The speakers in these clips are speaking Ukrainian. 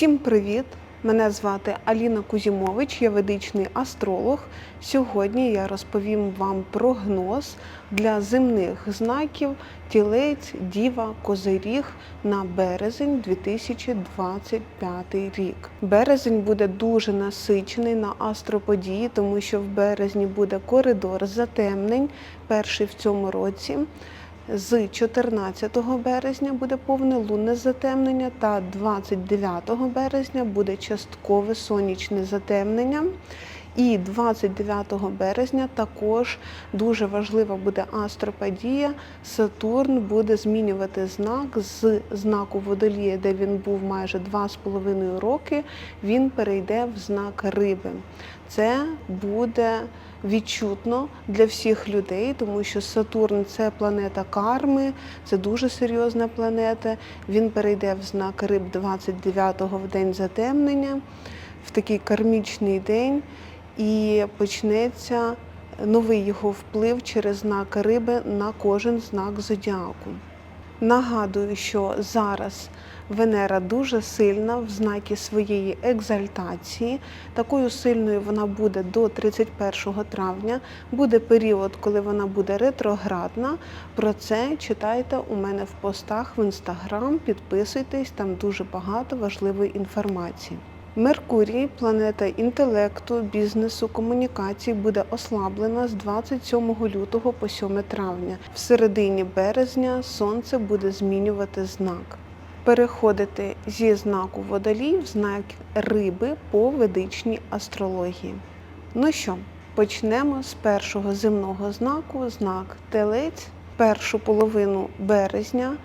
Всім привіт! Мене звати Аліна Кузімович, я ведичний астролог. Сьогодні я розповім вам прогноз для земних знаків Тілець, Діва, Козиріг на березень 2025 рік. Березень буде дуже насичений на астроподії, тому що в березні буде коридор затемнень, перший в цьому році. З 14 березня буде повне лунне затемнення, та 29 березня буде часткове сонячне затемнення. І 29 березня також дуже важлива буде астропадія. Сатурн буде змінювати знак з знаку водолія, де він був майже 2,5 роки. Він перейде в знак риби. Це буде відчутно для всіх людей, тому що Сатурн це планета карми, це дуже серйозна планета. Він перейде в знак риб 29-го в день затемнення, в такий кармічний день, і почнеться новий його вплив через знак риби на кожен знак зодіаку. Нагадую, що зараз Венера дуже сильна в знакі своєї екзальтації. Такою сильною вона буде до 31 травня. Буде період, коли вона буде ретроградна. Про це читайте у мене в постах в інстаграм. Підписуйтесь, там дуже багато важливої інформації. Меркурій, планета інтелекту, бізнесу, комунікацій, буде ослаблена з 27 лютого по 7 травня. В середині березня сонце буде змінювати знак. Переходити зі знаку водолій в знак риби по ведичній астрології. Ну що, почнемо з першого земного знаку, знак Телець, першу половину березня.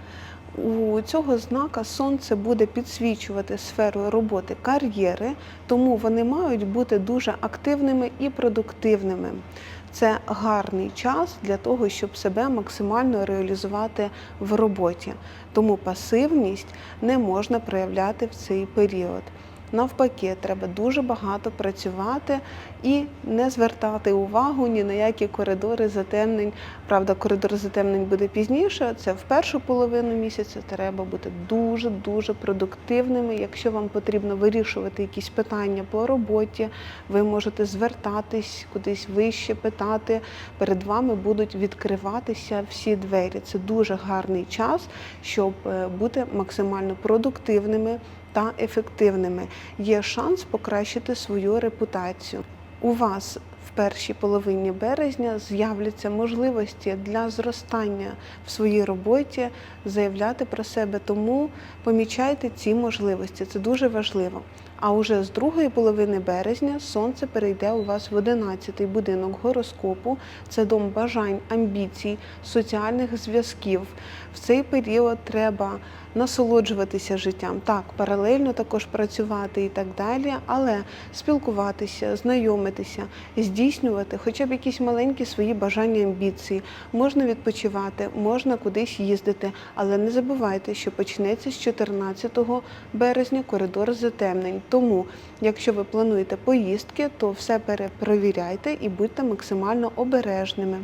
У цього знака сонце буде підсвічувати сферу роботи кар'єри, тому вони мають бути дуже активними і продуктивними. Це гарний час для того, щоб себе максимально реалізувати в роботі. Тому пасивність не можна проявляти в цей період. Навпаки, треба дуже багато працювати і не звертати увагу ні на які коридори затемнень. Правда, коридор затемнень буде пізніше. Це в першу половину місяця. Треба бути дуже дуже продуктивними. Якщо вам потрібно вирішувати якісь питання по роботі, ви можете звертатись кудись вище, питати. Перед вами будуть відкриватися всі двері. Це дуже гарний час, щоб е, бути максимально продуктивними та ефективними. Є шанс покращити свою репутацію. У вас в першій половині березня з'являться можливості для зростання в своїй роботі, заявляти про себе. Тому помічайте ці можливості. Це дуже важливо. А уже з другої половини березня сонце перейде у вас в 11-й будинок гороскопу. Це дом бажань, амбіцій, соціальних зв'язків. В цей період треба насолоджуватися життям. Так, паралельно також працювати і так далі, але спілкуватися, знайомитися, здійснювати хоча б якісь маленькі свої бажання, амбіції. Можна відпочивати, можна кудись їздити, але не забувайте, що почнеться з 14 березня коридор затемнень. Тому, якщо ви плануєте поїздки, то все перепровіряйте і будьте максимально обережними.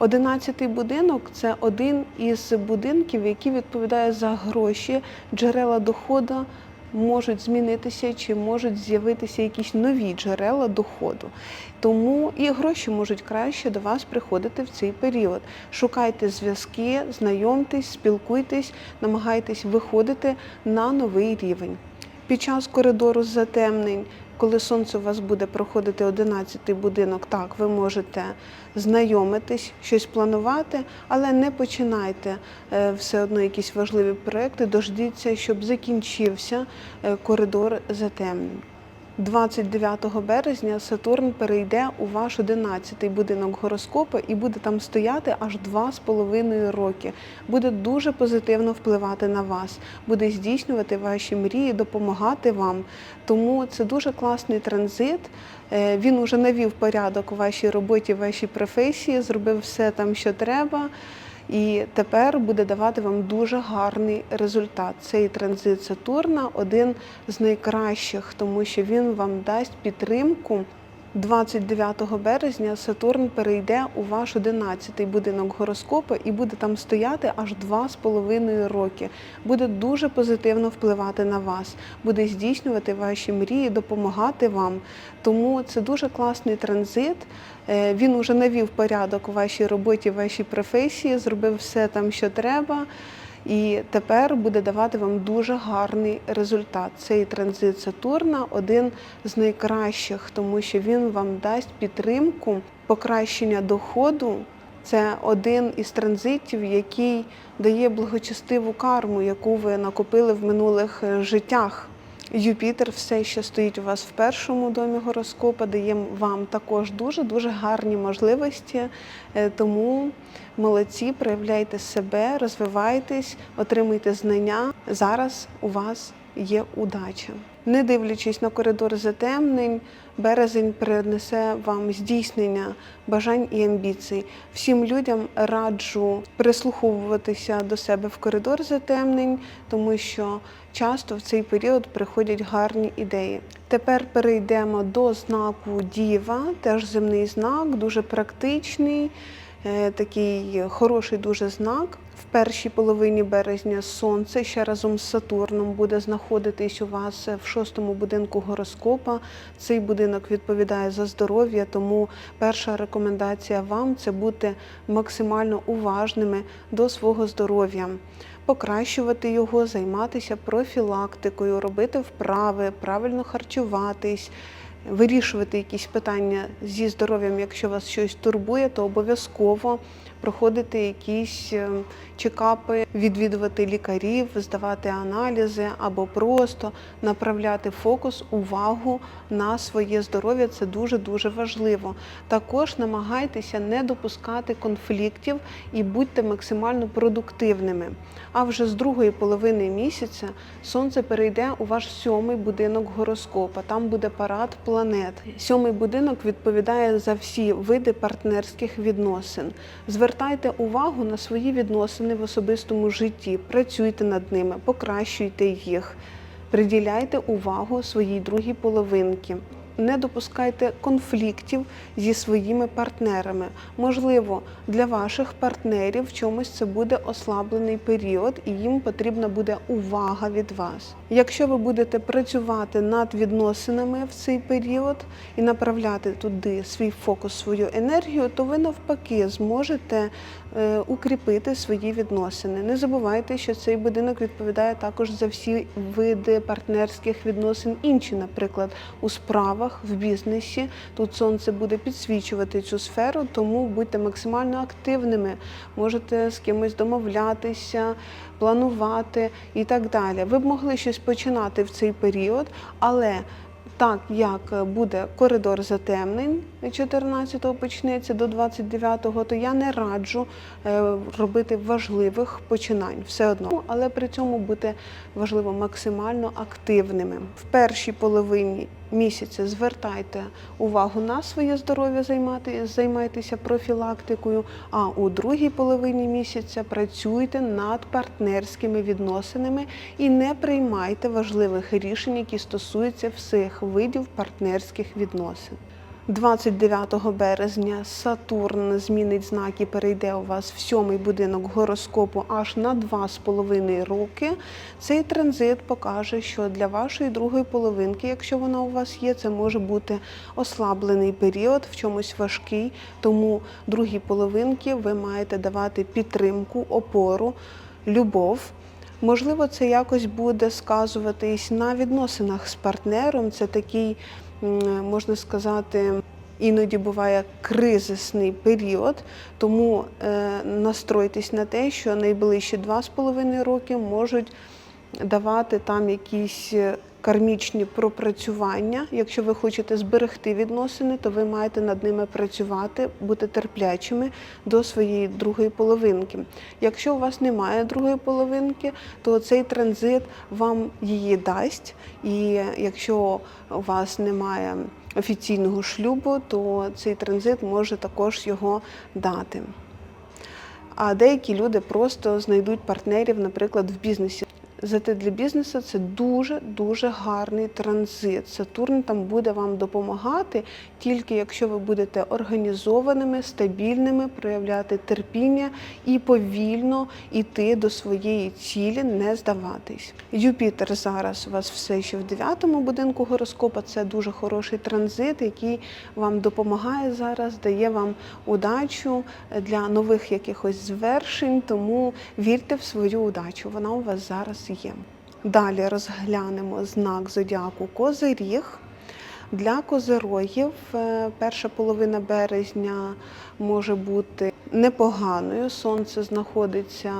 Одинадцятий будинок це один із будинків, який відповідає за гроші, джерела доходу можуть змінитися чи можуть з'явитися якісь нові джерела доходу. Тому і гроші можуть краще до вас приходити в цей період. Шукайте зв'язки, знайомтесь, спілкуйтесь, намагайтесь виходити на новий рівень. Під час коридору затемнень, коли сонце у вас буде проходити 11-й будинок, так, ви можете знайомитись, щось планувати, але не починайте е, все одно якісь важливі проекти, дождіться, щоб закінчився е, коридор затемнень. 29 березня Сатурн перейде у ваш 11-й будинок гороскопу і буде там стояти аж 2,5 роки. Буде дуже позитивно впливати на вас, буде здійснювати ваші мрії, допомагати вам. Тому це дуже класний транзит. Е, Він уже навів порядок у вашій роботі, вашій професії, зробив все там, що треба. І тепер буде давати вам дуже гарний результат. Цей транзит Сатурна один з найкращих, тому що він вам дасть підтримку 29 березня Сатурн перейде у ваш 11-й будинок гороскопу і буде там стояти аж 2,5 роки. Буде дуже позитивно впливати на вас, буде здійснювати ваші мрії, допомагати вам. Тому це дуже класний транзит. Е, Він уже навів порядок у вашій роботі, вашій професії, зробив все там, що треба. І тепер буде давати вам дуже гарний результат. Цей транзит Сатурна один з найкращих, тому що він вам дасть підтримку, покращення доходу. Це один із транзитів, який дає благочестиву карму, яку ви накопили в минулих е, життях. Юпітер все ще стоїть у вас в першому домі гороскопа, дає вам також дуже дуже гарні можливості. Е, Тому молодці, проявляйте себе, розвивайтесь, отримуйте знання. Зараз у вас є удача. Не дивлячись на коридор затемнень, березень принесе вам здійснення бажань і амбіцій. Всім людям раджу прислуховуватися до себе в коридор затемнень, тому що часто в цей період приходять гарні ідеї. Тепер перейдемо до знаку Діва, теж земний знак, дуже практичний, такий хороший дуже знак. В першій половині березня сонце ще разом з Сатурном буде знаходитись у вас в шостому будинку гороскопа. Цей будинок відповідає за здоров'я, тому перша рекомендація вам це бути максимально уважними до свого здоров'я. Покращувати його, займатися профілактикою, робити вправи, правильно харчуватись, вирішувати якісь питання зі здоров'ям. Якщо вас щось турбує, то обов'язково проходити якісь е, чекапи, відвідувати лікарів, здавати аналізи або просто направляти фокус, увагу на своє здоров'я. Це дуже дуже важливо. Також намагайтеся не допускати конфліктів і будьте максимально продуктивними. А вже з другої половини місяця сонце перейде у ваш сьомий будинок гороскопа. Там буде парад планет. Сьомий будинок відповідає за всі види партнерських відносин. Звертайте увагу на свої відносини в особистому житті, працюйте над ними, покращуйте їх, приділяйте увагу своїй другій половинці. Не допускайте конфліктів зі своїми партнерами. Можливо, для ваших партнерів в чомусь це буде ослаблений період, і їм потрібна буде увага від вас. Якщо ви будете працювати над відносинами в цей період і направляти туди свій фокус, свою енергію, то ви навпаки зможете укріпити свої відносини. Не забувайте, що цей будинок відповідає також за всі види партнерських відносин, інші, наприклад, у справах, в бізнесі. Тут сонце буде підсвічувати цю сферу, тому будьте максимально активними. Можете з кимось домовлятися, планувати і так далі. Ви б могли щось починати в цей період, але так як буде коридор затемнень 14-го почнеться до 29-го, то я не раджу е, робити важливих починань все одно, але при цьому бути важливо максимально активними. В першій половині місяця звертайте увагу на своє здоров'я, займайтеся профілактикою, а у другій половині місяця працюйте над партнерськими відносинами і не приймайте важливих рішень, які стосуються всіх видів партнерських відносин. 29 березня Сатурн змінить знак і перейде у вас в сьомий будинок гороскопу аж на 2,5 роки. Цей транзит покаже, що для вашої другої половинки, якщо вона у вас є, це може бути ослаблений період, в чомусь важкий. Тому другій половинки ви маєте давати підтримку, опору, любов. Можливо, це якось буде сказуватись на відносинах з партнером. Це такий, можна сказати, іноді буває кризисний період, тому е, настройтесь на те, що найближчі два з половиною роки можуть давати там якісь е, кармічні пропрацювання. Якщо ви хочете зберегти відносини, то ви маєте над ними працювати, бути терплячими до своєї другої половинки. Якщо у вас немає другої половинки, то цей транзит вам її дасть. І якщо у вас немає офіційного шлюбу, то цей транзит може також його дати. А деякі люди просто знайдуть партнерів, наприклад, в бізнесі. Зате для бізнесу це дуже дуже гарний транзит. Сатурн там буде вам допомагати тільки якщо ви будете організованими, стабільними, проявляти терпіння і повільно йти до своєї цілі, не здаватись. Юпітер зараз у вас все ще в дев'ятому будинку гороскопа. Це дуже хороший транзит, який вам допомагає зараз, дає вам удачу для нових якихось звершень. Тому вірте в свою удачу. Вона у вас зараз є. Далі розглянемо знак зодіаку Козиріг. Для козирогів е, перша половина березня може бути непоганою. Сонце знаходиться,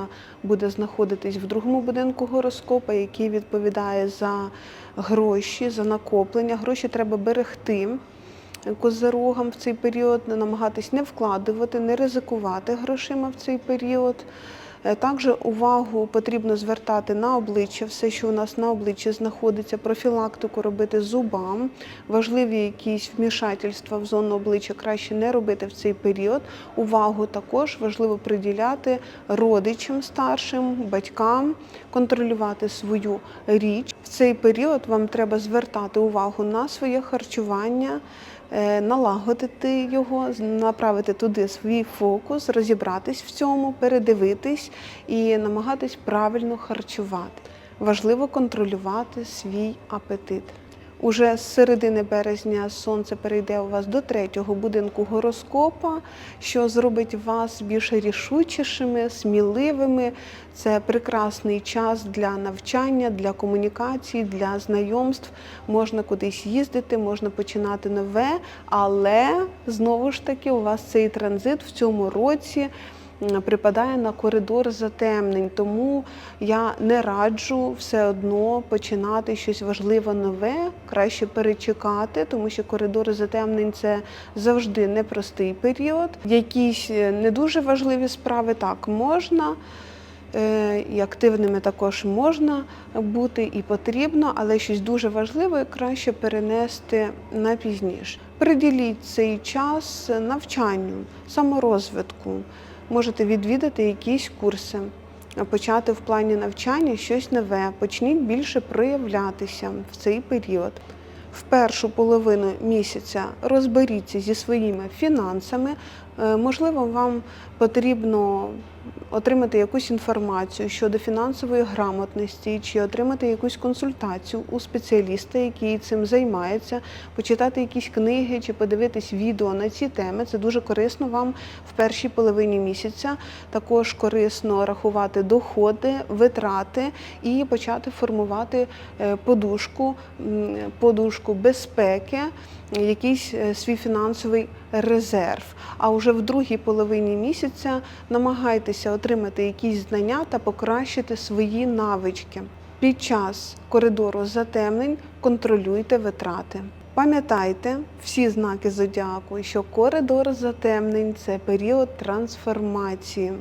буде знаходитись в другому будинку гороскопа, який відповідає за гроші, за накоплення. Гроші треба берегти. Козирогам в цей період намагатись не вкладувати, не ризикувати грошима в цей період. Е, Також увагу потрібно звертати на обличчя, все, що у нас на обличчі знаходиться, профілактику робити зубам. Важливі якісь вмішательства в зону обличчя краще не робити в цей період. Увагу також важливо приділяти родичам старшим, батькам, контролювати свою річ. В цей період вам треба звертати увагу на своє харчування. Е, Налагодити його, направити туди свій фокус, розібратись в цьому, передивитись і намагатись правильно харчувати. Важливо контролювати свій апетит. Уже з середини березня сонце перейде у вас до третього будинку гороскопа, що зробить вас більш рішучішими, сміливими. Це прекрасний час для навчання, для комунікації, для знайомств. Можна кудись їздити, можна починати нове, але знову ж таки у вас цей транзит в цьому році припадає на коридор затемнень, тому я не раджу все одно починати щось важливе нове, краще перечекати, тому що коридор затемнень це завжди непростий період. Якісь е, не дуже важливі справи так можна. е, І активними також можна бути і потрібно, але щось дуже важливе краще перенести на пізніше. Приділіть цей час навчанню, саморозвитку. Можете відвідати якісь курси, почати в плані навчання щось нове, почніть більше проявлятися в цей період. В першу половину місяця розберіться зі своїми фінансами. Е, Можливо, вам потрібно отримати якусь інформацію щодо фінансової грамотності, чи отримати якусь консультацію у спеціаліста, який цим займається, почитати якісь книги чи подивитись відео на ці теми. Це дуже корисно вам в першій половині місяця. Також корисно рахувати доходи, витрати і почати формувати е, подушку, подушку безпеки, якийсь е, свій фінансовий резерв. А вже в другій половині місяця намагайтеся отримати якісь знання та покращити свої навички. Під час коридору затемнень контролюйте витрати. Пам'ятайте всі знаки зодіаку, що коридор затемнень це період трансформації.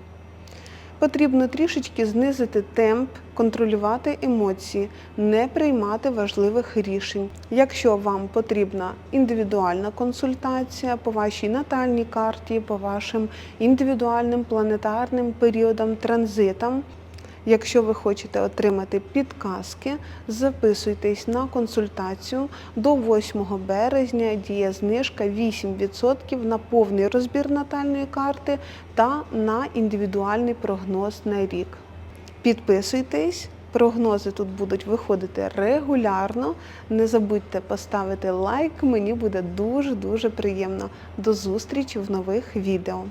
Потрібно трішечки знизити темп, контролювати емоції, не приймати важливих рішень. Якщо вам потрібна індивідуальна консультація по вашій натальній карті, по вашим індивідуальним планетарним періодам, транзитам, Якщо ви хочете отримати підказки, записуйтесь на консультацію до 8 березня. Діє знижка 8% на повний розбір натальної карти та на індивідуальний прогноз на рік. Підписуйтесь. Прогнози тут будуть виходити регулярно. Не забудьте поставити лайк, мені буде дуже дуже приємно. До зустрічі в нових відео.